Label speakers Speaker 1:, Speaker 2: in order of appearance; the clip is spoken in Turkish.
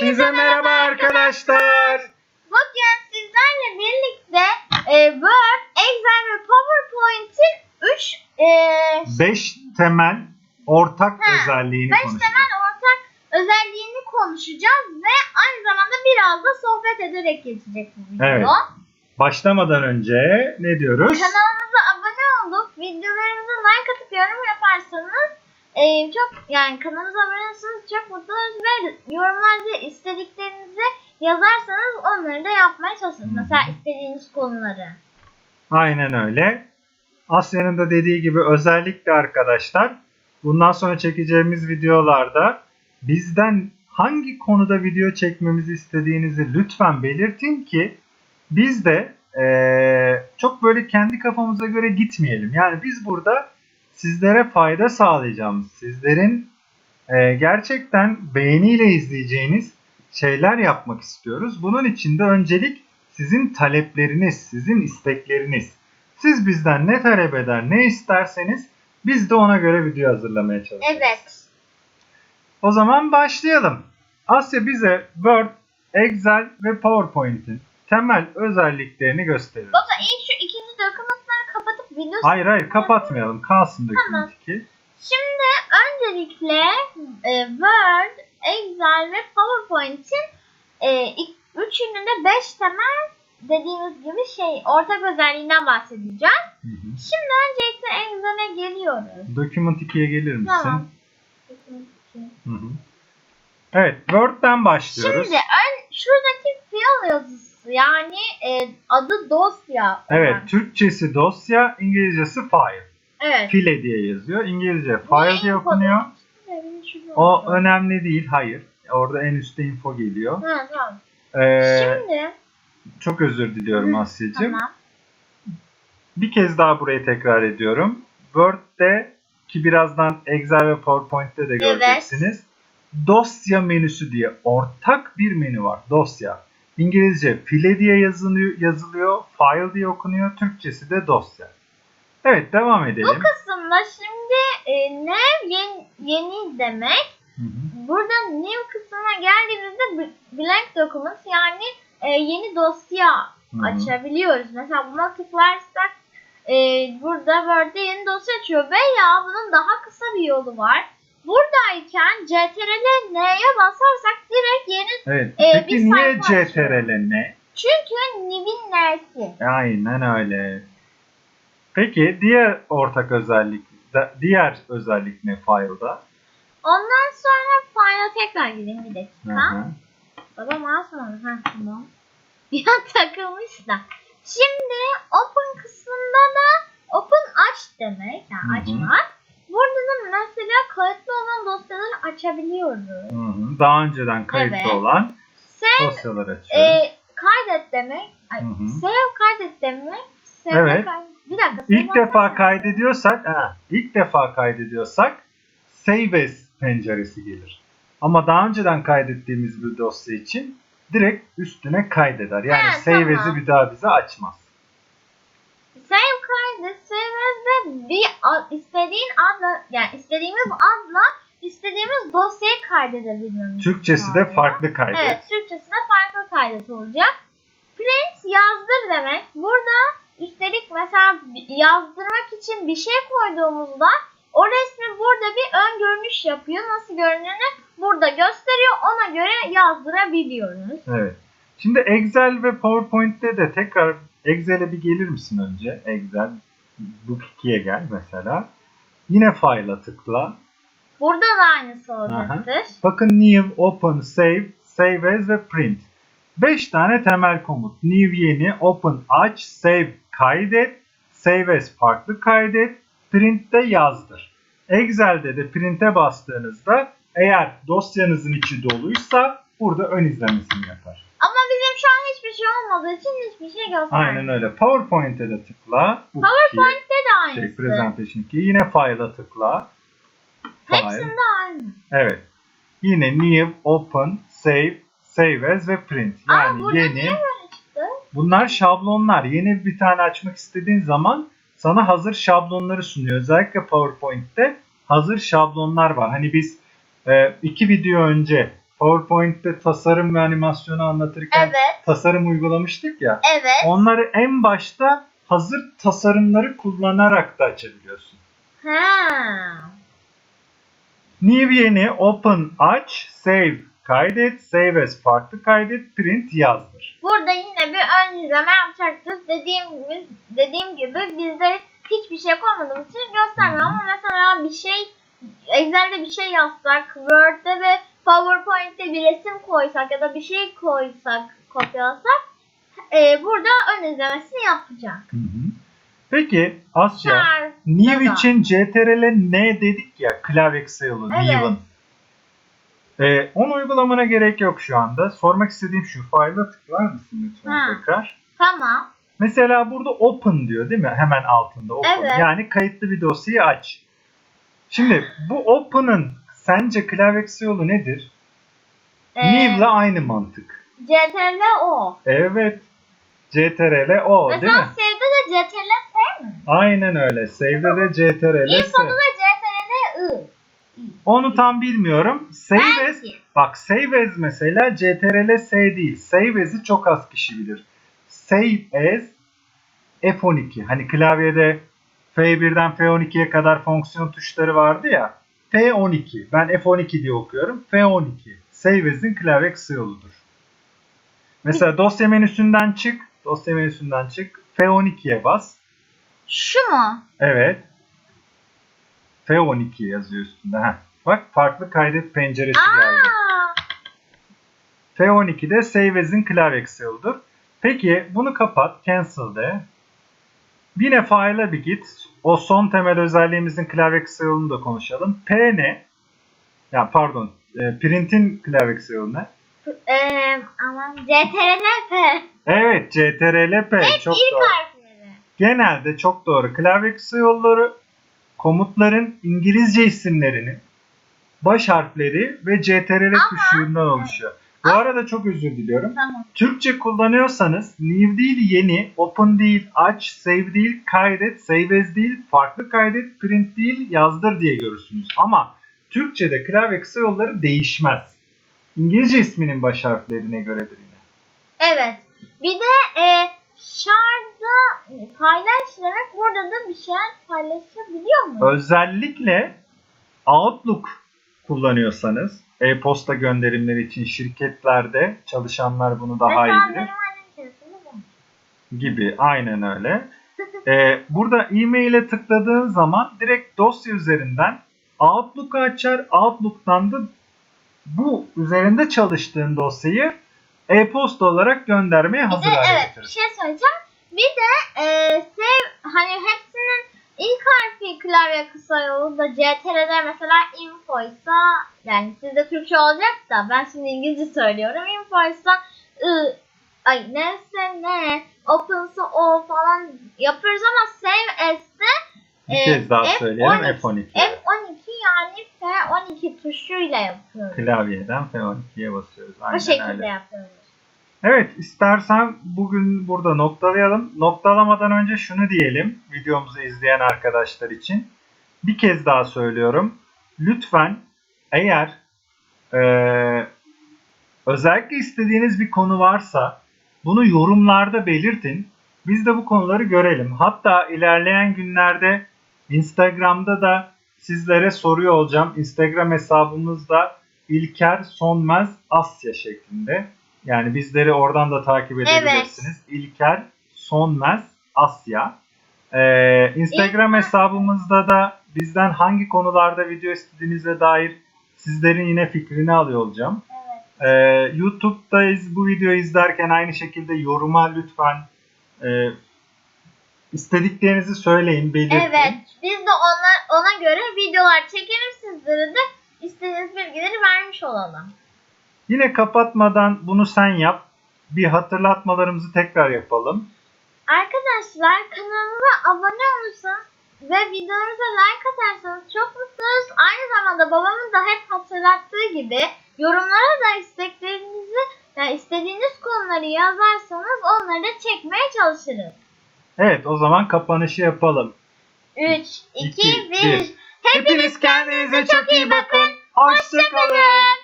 Speaker 1: Hepinize merhaba arkadaşlar.
Speaker 2: Bugün sizlerle birlikte e, Word, Excel ve PowerPoint'in 3 e,
Speaker 1: 5 temel ortak
Speaker 2: Ha,
Speaker 1: özelliğini
Speaker 2: 5
Speaker 1: konuşacağız.
Speaker 2: temel ortak özelliğini konuşacağız ve aynı zamanda biraz da sohbet ederek geçecek bu video.
Speaker 1: Evet. Başlamadan önce ne diyoruz?
Speaker 2: Kanalımıza abone olup videolarımıza like atıp yorum yaparsanız e, çok yani kanalımıza abone olursanız çok mutlu oluruz ve yorumlarda istediklerinizi yazarsanız onları da yapmaya çalışırız. Mesela istediğiniz konuları.
Speaker 1: Aynen öyle. Asya'nın da dediği gibi özellikle arkadaşlar bundan sonra çekeceğimiz videolarda bizden hangi konuda video çekmemizi istediğinizi lütfen belirtin ki biz de eee, çok böyle kendi kafamıza göre gitmeyelim. Yani biz burada sizlere fayda sağlayacağımız, sizlerin eee, gerçekten beğeniyle izleyeceğiniz şeyler yapmak istiyoruz. Bunun için de öncelik sizin talepleriniz, sizin istekleriniz. Siz bizden ne talep eder, ne isterseniz biz de ona göre video hazırlamaya çalışacağız.
Speaker 2: Evet.
Speaker 1: O zaman başlayalım. Asya bize Word, Excel ve PowerPoint'in temel özelliklerini gösterir.
Speaker 2: Baba ilk video
Speaker 1: Hayır hayır kapatmayalım. Kalsın
Speaker 2: Tamam.
Speaker 1: doküment 2.
Speaker 2: Şimdi öncelikle e, Word, Excel ve PowerPoint'in e, ilk- üçünün de 5 temel dediğimiz gibi şey ortak özelliğinden bahsedeceğim.
Speaker 1: Hı hı.
Speaker 2: Şimdi öncelikle Excel'e geliyoruz.
Speaker 1: Document 2'ye gelir misin?
Speaker 2: Tamam.
Speaker 1: Hı hı. Evet, Word'den başlıyoruz.
Speaker 2: Şimdi ön, şuradaki file yazısı yani e, adı dosya.
Speaker 1: Evet. Türkçesi dosya, İngilizcesi file.
Speaker 2: Evet.
Speaker 1: File diye yazıyor. İngilizce file diye okunuyor. O
Speaker 2: oldu.
Speaker 1: önemli değil, hayır. Orada en üstte info geliyor.
Speaker 2: Ha, tamam.
Speaker 1: Ee,
Speaker 2: Şimdi
Speaker 1: çok özür diliyorum Asya'cığım.
Speaker 2: tamam.
Speaker 1: Bir kez daha burayı tekrar ediyorum. Word'de ki birazdan Excel ve PowerPoint'te de göreceksiniz. Dosya menüsü diye ortak bir menü var. Dosya. İngilizce file diye yazılıyor, yazılıyor, file diye okunuyor. Türkçesi de dosya. Evet devam
Speaker 2: Bu
Speaker 1: edelim.
Speaker 2: kısımda şimdi e, new yeni, yeni demek.
Speaker 1: Hı hı.
Speaker 2: Burada new kısmına geldiğimizde blank document yani e, yeni dosya
Speaker 1: Hı hı.
Speaker 2: açabiliyoruz. Mesela buna tıklarsak e, burada Word'de yeni dosya açıyor veya bunun daha kısa bir yolu var. Buradayken CTRL N'ye basarsak direkt yeni
Speaker 1: Evet.
Speaker 2: Bir
Speaker 1: Peki niye
Speaker 2: sayfa
Speaker 1: CTRL ne?
Speaker 2: çünkü new'in N'si.
Speaker 1: Aynen öyle. Peki diğer ortak özellik, diğer özellik ne file'da?
Speaker 2: Ondan sonra file'a tekrar gireyim bir
Speaker 1: Hı
Speaker 2: dakika.
Speaker 1: hı.
Speaker 2: Baba mouse mu oldu? Ha tamam. Bir an takılmış da. Şimdi open kısmında da open aç demek. Yani
Speaker 1: Hı hı.
Speaker 2: açmak. Burada da mesela kayıtlı olan dosyaları açabiliyoruz.
Speaker 1: Hı hı. Daha önceden kayıtlı
Speaker 2: Evet.
Speaker 1: olan
Speaker 2: Save,
Speaker 1: dosyaları açıyoruz.
Speaker 2: e, kaydet demek. Ay,
Speaker 1: Hı hı.
Speaker 2: save kaydet demek. Save
Speaker 1: Evet.
Speaker 2: kaydet- Bir dakika.
Speaker 1: İlk defa
Speaker 2: olmaz.
Speaker 1: kaydediyorsak, ha, ilk defa kaydediyorsak Save As penceresi gelir. Ama daha önceden kaydettiğimiz bir dosya için direkt üstüne kaydeder. Yani
Speaker 2: Ha,
Speaker 1: Save
Speaker 2: tamam.
Speaker 1: As'i bir daha bize açmaz.
Speaker 2: Save kaydet, save as de bir ad- istediğin adla yani istediğimiz adla istediğimiz dosyayı kaydedebilmemiz
Speaker 1: Türkçesi de farklı kaydet.
Speaker 2: Evet, Türkçesi de farklı kaydet olacak. Print yazdır demek. Burada üstelik mesela yazdırmak için bir şey koyduğumuzda o resmi burada bir ön görünüş yapıyor. Nasıl göründüğünü burada gösteriyor. Ona göre yazdırabiliyoruz.
Speaker 1: Evet. Şimdi Excel ve PowerPoint'te de tekrar Excel'e bir gelir misin önce? Excel Book 2'ye gel mesela. Yine file'a tıkla.
Speaker 2: Burada da aynısı olacaktır.
Speaker 1: Bakın New, Open, Save, Save As ve Print. 5 tane temel komut. New yeni, Open aç, Save kaydet, Save As farklı kaydet, Print de yazdır. Excel'de de Print'e bastığınızda eğer dosyanızın içi doluysa burada ön izlemesini yapar.
Speaker 2: Ama bizim şu an hiçbir şey olmadığı için hiçbir şey göstermiyor.
Speaker 1: Aynen öyle. PowerPoint'e de tıkla.
Speaker 2: PowerPoint'te de
Speaker 1: iki,
Speaker 2: aynısı.
Speaker 1: şey, Presentation 2. Yine File'a tıkla. File.
Speaker 2: Hepsinde aynı.
Speaker 1: Evet. Yine New, Open, Save, Save As ve Print.
Speaker 2: Aa,
Speaker 1: Yani
Speaker 2: burada
Speaker 1: yeni.
Speaker 2: niye böyle çıktı?
Speaker 1: Bunlar şablonlar. Yeni bir tane açmak istediğin zaman sana hazır şablonları sunuyor. Özellikle PowerPoint'te hazır şablonlar var. Hani biz e, iki video önce PowerPoint'te tasarım ve animasyonu anlatırken
Speaker 2: Evet.
Speaker 1: tasarım uygulamıştık ya.
Speaker 2: Evet.
Speaker 1: Onları en başta hazır tasarımları kullanarak da açabiliyorsun.
Speaker 2: Ha.
Speaker 1: New yeni open aç, save kaydet, save as farklı kaydet, print yazdır.
Speaker 2: Burada yine bir ön izleme yapacaktık. Dediğim gibi, dediğim gibi bizde hiçbir şey koymadığımız için göstermiyor. Ama mesela bir şey Excel'de bir şey yazsak, Word'de ve PowerPoint'te bir resim koysak ya da bir şey koysak, kopyalasak e, burada ön izlemesini yapacak.
Speaker 1: Hı hı. Peki Asya,
Speaker 2: Şarj.
Speaker 1: New
Speaker 2: Neden?
Speaker 1: için CTRL ne dedik ya klavye kısa yolu
Speaker 2: Evet.
Speaker 1: New'ın. Ee, onu uygulamana gerek yok şu anda. Sormak istediğim şu file'a tıklar mısın lütfen
Speaker 2: Ha.
Speaker 1: tekrar?
Speaker 2: Tamam.
Speaker 1: Mesela burada open diyor değil mi? Hemen altında open.
Speaker 2: Evet.
Speaker 1: Yani kayıtlı bir dosyayı aç. Şimdi bu open'ın sence klavye kısa yolu nedir?
Speaker 2: Ee,
Speaker 1: New'la aynı mantık.
Speaker 2: CTRL O.
Speaker 1: Evet. CTRL O değil
Speaker 2: Mesela
Speaker 1: mi?
Speaker 2: Save'de de CTRL
Speaker 1: Aynen öyle. Save'de de CTRL
Speaker 2: İlk
Speaker 1: S.
Speaker 2: sonu da CTRL I.
Speaker 1: Onu tam bilmiyorum. Save as, bak save as mesela CTRL S değil. Save as'i çok az kişi bilir. Save as F12. Hani klavyede F1'den F12'ye kadar fonksiyon tuşları vardı ya. F12. Ben F12 diye okuyorum. F12. Save as'in klavye kısa yoludur. Mesela dosya menüsünden çık. Dosya menüsünden çık. F12'ye bas.
Speaker 2: Şu mu?
Speaker 1: Evet. F12 yazıyor üstünde. Heh. Bak farklı kaydet penceresi geldi.
Speaker 2: Aa,
Speaker 1: F12'de Save As'in klavye kısa yoludur. Peki bunu kapat. Cancel de. Yine file'a bir git. O son temel özelliğimizin klavye kısa yolunu da konuşalım. P ne? Ya pardon. e, Print'in klavye kısa yolu ne?
Speaker 2: Eee aman CTRL P.
Speaker 1: Evet CTRL P.
Speaker 2: Hep
Speaker 1: Çok
Speaker 2: ilk
Speaker 1: doğru.
Speaker 2: harfleri.
Speaker 1: Genelde çok doğru. Klavye kısa yolları komutların İngilizce isimlerinin baş harfleri ve CTRL tuşundan oluşuyor. Bu arada çok özür diliyorum.
Speaker 2: Tamam.
Speaker 1: Türkçe kullanıyorsanız new değil yeni, open değil aç, save değil kaydet, save as değil farklı kaydet, print değil yazdır diye görürsünüz. Ama Türkçe'de klavye kısa yolları değişmez. İngilizce isminin baş harflerine göredir yine.
Speaker 2: Evet. Bir de e, şarjda paylaş demek burada da bir şeyler paylaşabiliyor mu?
Speaker 1: Özellikle Outlook kullanıyorsanız e-posta gönderimleri için şirketlerde çalışanlar bunu daha iyi
Speaker 2: Mesela
Speaker 1: bilir
Speaker 2: içerisinde bu.
Speaker 1: gibi aynen öyle. Ee, burada e-mail'e tıkladığın zaman direkt dosya üzerinden Outlook'u açar. Outlook'tan da bu üzerinde çalıştığın dosyayı e-posta olarak göndermeye
Speaker 2: Bir de
Speaker 1: hazır hale
Speaker 2: evet bir şey söyleyeceğim. Bir de e, sev, hani hepsinin ilk harfi klavye kısa yolu da CTRL mesela info ise yani sizde Türkçe olacak da ben şimdi İngilizce söylüyorum. Info ise ay neyse ne open'sa o falan yapıyoruz ama save as'te
Speaker 1: Bir
Speaker 2: e,
Speaker 1: kez daha
Speaker 2: F12
Speaker 1: söyleyelim F12.
Speaker 2: F12 yani F12 tuşuyla yapıyoruz.
Speaker 1: Klavyeden F12'ye basıyoruz.
Speaker 2: Bu
Speaker 1: Aynen
Speaker 2: şekilde
Speaker 1: öyle.
Speaker 2: yapıyoruz.
Speaker 1: Evet istersen bugün burada noktalayalım. Noktalamadan önce şunu diyelim videomuzu izleyen arkadaşlar için. Bir kez daha söylüyorum. Lütfen eğer eee, özellikle istediğiniz bir konu varsa bunu yorumlarda belirtin. Biz de bu konuları görelim. Hatta ilerleyen günlerde Instagram'da da sizlere soruyor olacağım. Instagram hesabımızda İlker Sonmez Asya şeklinde. Yani bizleri oradan da takip edebilirsiniz. İlker Sonmez Asya. Ee, Instagram
Speaker 2: İlker-
Speaker 1: hesabımızda da bizden hangi konularda video istediğinize dair sizlerin yine fikrini alıyor olacağım.
Speaker 2: Evet.
Speaker 1: Ee, YouTube'dayız bu videoyu izlerken aynı şekilde yoruma lütfen e, istediklerinizi söyleyin, belirtin.
Speaker 2: Evet. Biz de ona, ona göre videolar çekelim sizlere de istediğiniz bilgileri vermiş olalım.
Speaker 1: Yine kapatmadan bunu sen yap. Bir hatırlatmalarımızı tekrar yapalım.
Speaker 2: Arkadaşlar kanalımıza abone olursanız ve videomuza like atarsanız çok mutluyuz. Aynı zamanda babamın da hep hatırlattığı gibi yorumlara da isteklerinizi yani istediğiniz konuları yazarsanız onları da çekmeye çalışırız.
Speaker 1: Evet o zaman kapanışı yapalım.
Speaker 2: 3, 2,
Speaker 1: İki,
Speaker 2: 1.
Speaker 1: bir. Hepiniz kendinize çok iyi bakın. Hoşçakalın.